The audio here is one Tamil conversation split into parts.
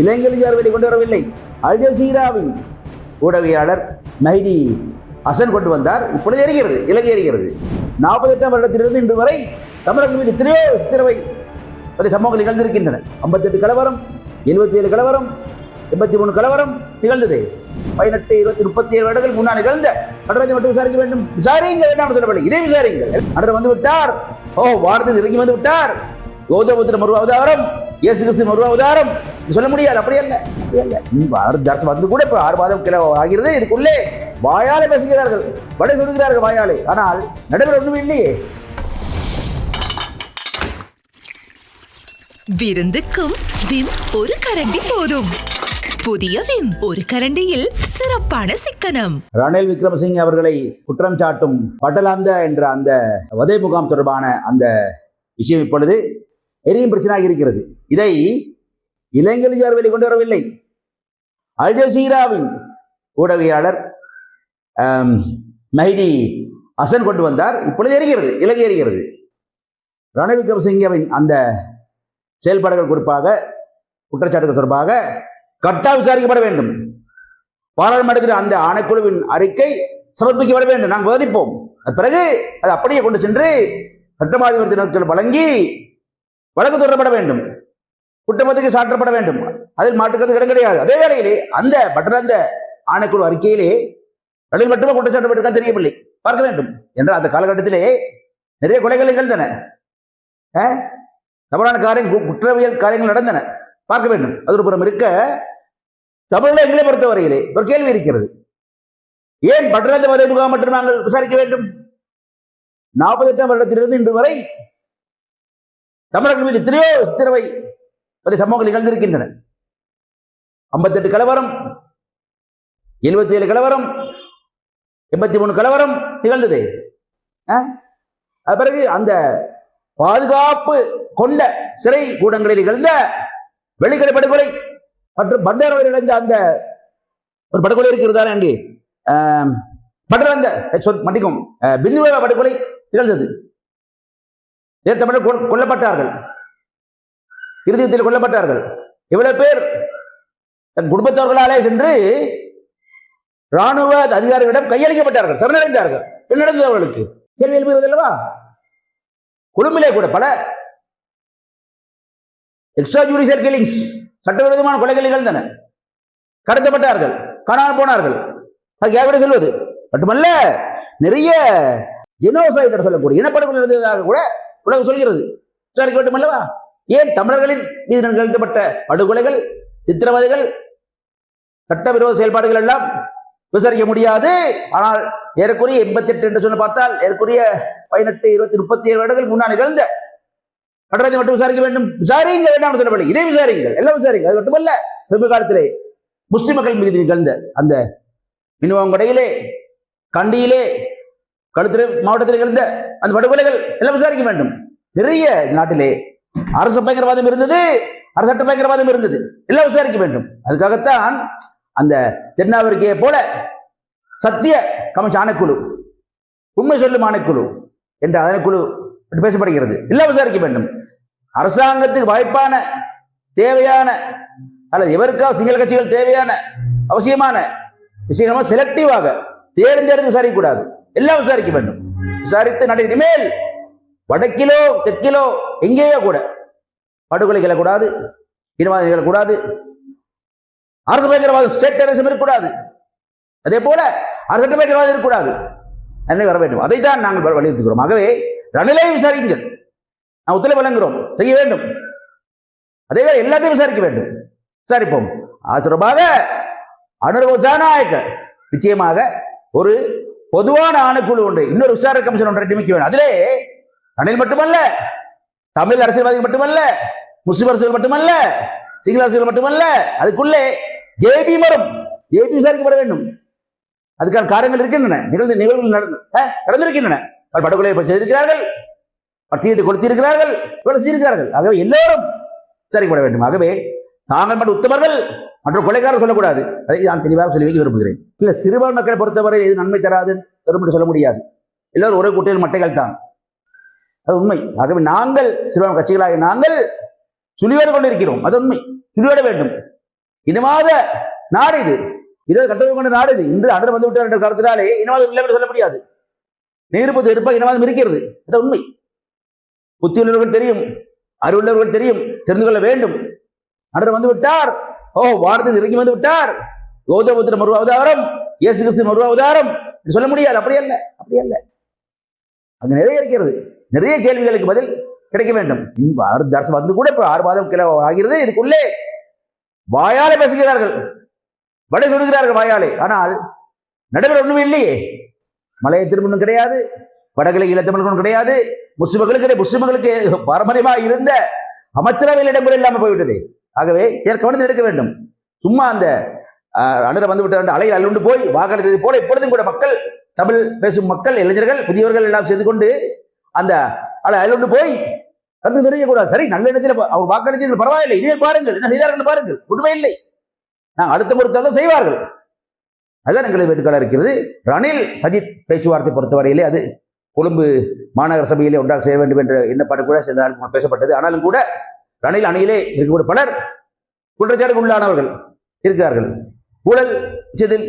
இளைஞர் வெளிக்கொண்டு வரவில்லை. அல் ஜசீராவின் ஊடகவியாளர் மைடி அசன் கொண்டு வந்தார். இப்பொழுது எரிகிறது இலங்கை எரிகிறது. நாற்பத்தி எட்டாம் வருடத்திலிருந்து இன்று வரை தமிழர்கள் மீது எத்தனையோ திறவை பல சம்பவங்கள் நிகழ்ந்திருக்கின்றன. ஐம்பத்தெட்டு கலவரம் எழுபத்தி ஏழு கலவரம் எண்பத்தி மூணு கலவரம் நிகழ்ந்தது. பதினெட்டு இருபத்தி முப்பத்தி ஏழு வருடங்கள் முன்னால் நிகழ்ந்த நடராஜை மட்டும் விசாரிக்க வேண்டும். விசாரிங்க வேண்டாம் சொல்லவில்லை இதை விசாரிங்க நடர் வந்து விட்டார். ஓ வாரத்தில் இறங்கி வந்து விட்டார். கௌதமபுத்திர மருவாவதாரம் இயேசு கிறிஸ்து அவதாரம் இது சொல்ல முடியாது அப்படி அல்ல அப்படி அல்ல. வந்து கூட இப்ப ஆறு மாதம் கிலோ ஆகிறது இதுக்குள்ளே வாயாலே பேசுகிறார்கள். வடை சொல்கிறார்கள் வாயாலே. ஆனால் நடைபெற ஒன்றும் இல்லையே. விருந்துக்கும் விம் ஒரு கரண்டி போதும். புதிய விம் ஒரு கரண்டியில் சிறப்பான சிக்கனம். ரணில் விக்ரமசிங்கே அவர்களை குற்றம் சாட்டும் பட்டலாந்த என்ற அந்த வதை முகாம் தொடர்பான அந்த விஷயம் இப்பொழுது எரியும் பிரச்சனையாக இருக்கிறது. இதை இளைஞர் வெளிக்கொண்டு வரவில்லை. அல் ஜசீராவின் ஊடகவியாளர் மைடி அசன் கொண்டு வந்தார். இப்பொழுது எரிகிறது இலங்கை எரிகிறது. ரணவிக்ரம் சிங்கவின் அந்த செயல்பாடுகள் குறிப்பாக குற்றச்சாட்டுகள் தொடர்பாக கட்டா விசாரிக்கப்பட வேண்டும். பாராளுமன்றத்தில் அந்த ஆணைக்குழுவின் அறிக்கை சமர்ப்பிக்கப்பட வேண்டும். நாங்கள் விவாதிப்போம். அது பிறகு அது அப்படியே கொண்டு சென்று சட்டமாதிபத்தினர்கள் வழங்கி வழக்கு தொடரப்பட வேண்டும். குற்றமத்துக்கு சாற்றப்பட வேண்டும். அதில் மாற்றுக்கிறது இடம் கிடையாது. அதே வேளையிலே அந்த பட்டரந்த ஆணைக்குழு அறிக்கையிலே ரணில் மட்டுமே குற்றச்சாட்டப்பட்டிருக்கான்னு தெரியவில்லை. பார்க்க வேண்டும். என்றால் அந்த காலகட்டத்திலே நிறைய கொலைகள் நிகழ்ந்தன. தவறான காரியம் கு- குற்றவியல் காரியங்கள் நடந்தன. பார்க்க வேண்டும். அது ஒரு புறம் இருக்க தமிழ்ல எங்களை பொறுத்தவரையிலே ஒரு கேள்வி இருக்கிறது. ஏன் பட்டணத்து வரை முகாம் மட்டும் நாங்கள் விசாரிக்க வேண்டும்? நாற்பத்தி எட்டாம் வருடத்திலிருந்து இன்று வரை தமிழர்கள் மீது எத்தனையோ திறவை பல சம்பவங்கள் நிகழ்ந்திருக்கின்றன. ஐம்பத்தெட்டு கலவரம் எழுபத்தி ஏழு கலவரம் எண்பத்தி மூணு கலவரம் நிகழ்ந்தது. அது பிறகு அந்த பாதுகாப்பு கொண்ட சிறை கூடங்களில் நிகழ்ந்த வெளிக்கடை படுகொலை மற்றும் பண்டாரவரில் நடந்த அந்த ஒரு படுகொலை இருக்கிறதானே அங்கே. ஆம், பட்டரந்த மன்னிக்கும் பிந்துவேலா படுகொலை நிகழ்ந்தது. ஏன் தமிழர் கொல்- கொல்லப்பட்டார்கள். இறுதியத்தில் கொல்லப்பட்டார்கள். இவ்வளவு பேர் தன் குடும்பத்தவர்களாலே சென்று ராணுவ அதிகாரிகளிடம் கையளிக்கப்பட்டார்கள். சரணடைந்தார்கள். என்ன நடந்தது அவர்களுக்கு? கேள்வி எழுப்புகிறது அல்லவா? கொழும்பிலே கூட பல எக்ஸ்ட்ரா ஜுடிஷியல் கில்லிங்ஸ் சட்டவிரோதமான கொலைகள் நிகழ்ந்தன. கடத்தப்பட்டார்கள். காணாமல் போனார்கள். அது யாரோட சொல்வது? மட்டுமல்ல நிறைய ஜெனோசைட் சொல்லக்கூடிய இனப்படுகொலை நடந்ததாக கூட உலகம் சொல்கிறது. விசாரிக்க வேண்டும் அல்லவா? ஏன் தமிழர்களின் மீது நிகழ்த்தப்பட்ட படுகொலைகள் சித்திரவதைகள் சட்டவிரோத செயல்பாடுகள் எல்லாம் விசாரிக்க முடியாது? ஆனால் ஏறக்குறைய எண்பத்தி எட்டு என்று சொன்ன பார்த்தால் ஏறக்குறைய பதினெட்டு இருபத்தி முப்பத்தி ஏழு வருடங்கள் முன்னால் நிகழ்ந்த கட்டணத்தை மட்டும் விசாரிக்க வேண்டும். விசாரியுங்கள் வேண்டாம் சொல்லப்படும் இதே விசாரியுங்கள். எல்லாம் விசாரிங்க அது மட்டுமல்ல சமீப காலத்திலே முஸ்லிம் மக்கள் மீது நிகழ்ந்த அந்த மினுவங்கடையிலே கண்டியிலே கழுத்திரை மாவட்டத்தில் இருந்த அந்த படுகொலைகள் எல்லாம் விசாரிக்க வேண்டும். நிறைய நாட்டிலே அரசு பயங்கரவாதம் இருந்தது அரசு சட்ட பயங்கரவாதம் இருந்தது. எல்லாம் விசாரிக்க வேண்டும். அதுக்காகத்தான் அந்த தென்னாப்பிரிக்கையை போல சத்திய கமிஷன் ஆணைக்குழு உண்மை சொல்லும் ஆணைக்குழு என்ற ஆணைக்குழு பேசப்படுகிறது. எல்லாம் விசாரிக்க வேண்டும். அரசாங்கத்துக்கு வாய்ப்பான தேவையான அல்லது எவருக்காவது சிங்கள கட்சிகள் தேவையான அவசியமான விஷயமா செலக்டிவாக தேர்ந்தெடுத்து விசாரிக்கக்கூடாது. எல்லாம் விசாரிக்க வேண்டும். விசாரித்து நடை இனிமேல் வடக்கிலோ தெற்கிலோ எங்கேயோ கூட படுகொலை கூடாது இனவாதம் நிகழக்கூடாது அரசு பயங்கரவாதம் ஸ்டேட் டெரரிசம் இருக்கக்கூடாது. அதே போல அரசு பயங்கரவாதம் இருக்கக்கூடாது. என்ன வர வேண்டும். அதை தான் நாங்கள் வலியுறுத்துகிறோம். ஆகவே ரணிலை விசாரியுங்கள். நான் ஒத்துழைப்பு வழங்குகிறோம். செய்ய வேண்டும். அதே வேளை எல்லாத்தையும் விசாரிக்க வேண்டும். விசாரிப்போம். அது தொடர்பாக அனுரவ ஜனநாயக நிச்சயமாக ஒரு பொதுவான ஆணைக்குழு ஒன்று இன்னொரு விசாரணை கமிஷன் ஒன்றை நியமிக்க வேண்டும். அதிலே ரணில் மட்டுமல்ல தமிழ் அரசியல்வாதிகள் மட்டுமல்ல முஸ்லிம் அரசியல் மட்டுமல்ல சிங்கள அரசியல் மட்டுமல்ல அதுக்குள்ளே ஜேபி மரம் ஜேபி விசாரிக்கப்பட வேண்டும். அதுக்கான காரியங்கள் இருக்கின்றன. நிகழ்ந்த நிகழ்வுகள் நடந்திருக்கின்றன. அவர் படுகொலை செய்திருக்கிறார்கள். அவர் தீட்டு கொடுத்திருக்கிறார்கள் இவ்வளவு செய்திருக்கிறார்கள் ஆகவே எல்லோரும் விசாரிக்கப்பட வேண்டும். ஆகவே தாங்கள் மட்டும் உத்தமர்கள். மற்ற கொலைக்காரர் சொல்லக்கூடாது. அதை நான் தெளிவாக சொல்லி வைக்க விரும்புகிறேன். இல்ல சிறுபான் மக்களை பொறுத்தவரை எது நன்மை தராது தரும் என்று சொல்ல முடியாது. எல்லோரும் ஒரே குட்டையில் மட்டைகள் தான். அது உண்மை. ஆகவே நாங்கள் சிறுபான் கட்சிகளாக நாங்கள் சுழியோடு கொண்டிருக்கிறோம். அது உண்மை. சுழியோட வேண்டும். இனவாத நாடு இது. இருபது கட்டமைப்பு கொண்ட நாடு இது. இன்று அன்று வந்து விட்டார் என்ற காலத்தினாலே இனவாதம் இல்லை என்று சொல்ல முடியாது. நேருப்பது இருப்பாக இனவாதம் இருக்கிறது அது உண்மை. புத்தி உள்ளவர்கள் தெரியும். அறிவுள்ளவர்கள் தெரியும். தெரிந்து கொள்ள வேண்டும். அன்று வந்து விட்டார். ஓ வார்த்தை இறங்கி வந்து விட்டார். கௌதமபுத்திரம் மறு அவதாரம் இயேசு கிறிஸ்து மறு அவதாரம். சொல்ல முடியாது அப்படி அல்ல அப்படி அல்ல. அங்க நிறைய இருக்கிறது. நிறைய கேள்விகளுக்கு பதில் கிடைக்க வேண்டும். இன்ப அடுத்த அரசு வந்து கூட இப்ப ஆறு மாதம் கிலோ ஆகிறது. இதுக்குள்ளே வாயாலே பேசுகிறார்கள். வடை சொல்கிறார்கள் வாயாலே. ஆனால் நடுவில் ஒண்ணுமே இல்லையே. மலைய திருமணம் கிடையாது. வடகிழக்கு ஈழத்தமிழர்களும் கிடையாது. முஸ்லிம்களுக்கு முஸ்லிம்களுக்கு பாரம்பரியமாக இருந்த அமைச்சரவையில் இடம்பெற இல்லாமல் போய்விட்டது. ஆகவே இதற்கு கவனத்தில் எடுக்க வேண்டும். சும்மா அந்த அனுர வந்து விட்ட அலையில் அள்ளுண்டு போய் வாக்களித்தது போல இப்பொழுதும் கூட மக்கள் தமிழ் பேசும் மக்கள் இளைஞர்கள் புதியவர்கள் எல்லாம் சேர்ந்து கொண்டு அந்த அலை அள்ளுண்டு போய் கருத்து தெரியக்கூடாது சரி நல்ல எண்ணத்தில் அவர் வாக்களித்தீர்கள் பரவாயில்லை. இனிமேல் பாருங்கள். என்ன செய்தார்கள் பாருங்கள். உண்மை இல்லை. நான் அடுத்த பொறுத்தாக செய்வார்கள். அதுதான் எங்களது வேண்டுகோளாக இருக்கிறது. ரணில் சஜித் பேச்சுவார்த்தை பொறுத்தவரையிலே அது கொழும்பு மாநகர சபையிலே ஒன்றாக செய்ய வேண்டும் என்ற எண்ணப்பாடு கூட சில நாள் பேசப்பட்டது. ஆனாலும் கூட ரணில் அணியிலே இருக்கக்கூடிய பலர் குற்றச்சாட்டுக்கு உள்ளானவர்கள் இருக்கிறார்கள். ஊழல் விஷயத்தில்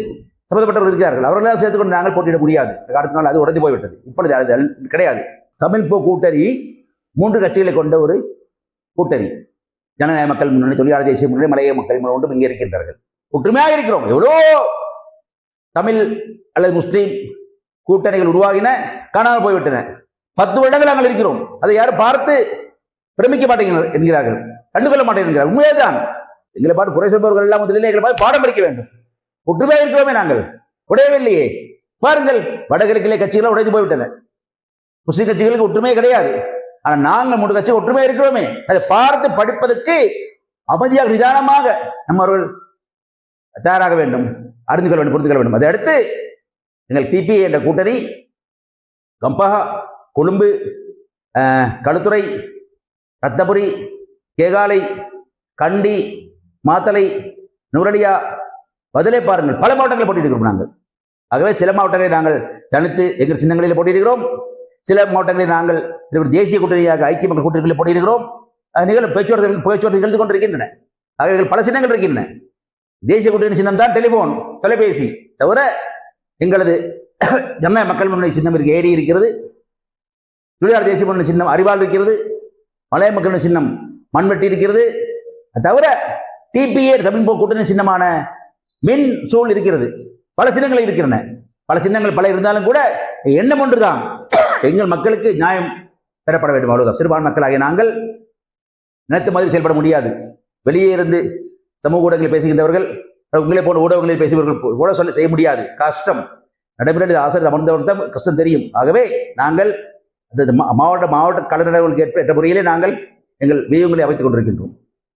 சம்பந்தப்பட்டவர்கள் இருக்கிறார்கள். அவர்களெல்லாம் சேர்த்துக்கொண்டு நாங்கள் போட்டியிட முடியாது. அடுத்த நாள் அது உடஞ்சு போய்விட்டது. இப்பொழுது அது கிடையாது. தமிழ் போ கூட்டணி மூன்று கட்சிகளை கொண்ட ஒரு கூட்டணி. ஜனநாயக மக்கள் முன்னணி தொழிலாளர் தேசிய முன்னணி மலைய மக்கள் முன்னணி ஒன்றும் இங்கே இருக்கின்றார்கள். ஒற்றுமையாக இருக்கிறோம். எவ்வளோ தமிழ் அல்லது முஸ்லீம் கூட்டணிகள் உருவாகின காணாமல் போய்விட்டன. பத்து வருடங்கள் நாங்கள் இருக்கிறோம். அதை யாரும் பார்த்து பிரமிக்க மாட்டேங்கிறார் என்கிறார்கள். கண்டுகொள்ள மாட்டேங்கிறார் உண்மையேதான் எங்களை பாட்டு குறை சொல்பவர்கள் எல்லாம் முதலில் எங்களை பார்த்து பாடம் படிக்க வேண்டும். ஒற்றுமையாக இருக்கிறோமே நாங்கள். உடையவில்லையே. பாருங்கள் வடகிழக்கிலே கட்சிகள் உடைந்து போய்விட்டன. முஸ்லிம் கட்சிகளுக்கு ஒற்றுமையே கிடையாது. ஆனால் நாங்கள் மூன்று கட்சி ஒற்றுமையாக இருக்கிறோமே. அதை பார்த்து படிப்பதற்கு அமைதியாக நிதானமாக நம்ம அவர்கள் தயாராக வேண்டும். அறிந்து கொள்ள வேண்டும் புரிந்து கொள்ள வேண்டும். அதை அடுத்து எங்கள் டிபி என்ற கூட்டணி கம்பஹா கொழும்பு களுத்துறை ரத்தபுரி கேகாலை கண்டி மாத்தலை நுரலியா பதிலே பாருங்கள். பல மாவட்டங்களில் போட்டியிடுகிறோம் நாங்கள். ஆகவே சில மாவட்டங்களை நாங்கள் தனித்து எங்கள் சின்னங்களில் போட்டியிடுகிறோம். சில மாவட்டங்களில் நாங்கள் தேசிய கூட்டணியாக ஐக்கிய மக்கள் கூட்டணிகளில் போட்டியிடுகிறோம். நிகழும் பேச்சுவார்த்தை பேச்சுவார்த்தை நிகழ்ந்து கொண்டிருக்கின்றன. ஆகவே பல சின்னங்கள் இருக்கின்றன. தேசிய கூட்டணி சின்னம் தான் டெலிஃபோன் தொலைபேசி தவிர எங்களது ஜனநாயக மக்கள் முன்னணி சின்னம் இருக்கு ஏடி இருக்கிறது. தொழிலாளர் தேசிய முன்னணி சின்னம் அறிவால் இருக்கிறது. மலைய மக்களின் சின்னம் மண்வெட்டி இருக்கிறது தவிர டிபிஏ தமிழ் கூட்டணி சின்னமான மின் சூழ் இருக்கிறது. பல சின்னங்கள் இருக்கின்றன. பல சின்னங்கள் பல இருந்தாலும் கூட எண்ணம் ஒன்றுதான். எங்கள் மக்களுக்கு நியாயம் பெறப்பட வேண்டும். அவ்வளவுதான். சிறுபான் மக்களாகிய நாங்கள் நினைத்த மாதிரி செயல்பட முடியாது. வெளியே இருந்து சமூக ஊடகங்களில் பேசுகின்றவர்கள் உங்களை போன்ற ஊடகங்களில் பேசுபவர்கள் கூட சொல்ல செய்ய முடியாது. கஷ்டம். நடைமுறை ஆசிரியர் அமர்ந்தவர்கள் தான் கஷ்டம் தெரியும். ஆகவே நாங்கள் அந்த மா- மாவட்ட மாவட்ட கலைஞர்களுக்கு ஏற்ப என்ற முறையிலே நாங்கள் எங்கள் வியூகங்களை அமைத்துக் கொண்டிருக்கின்றோம்.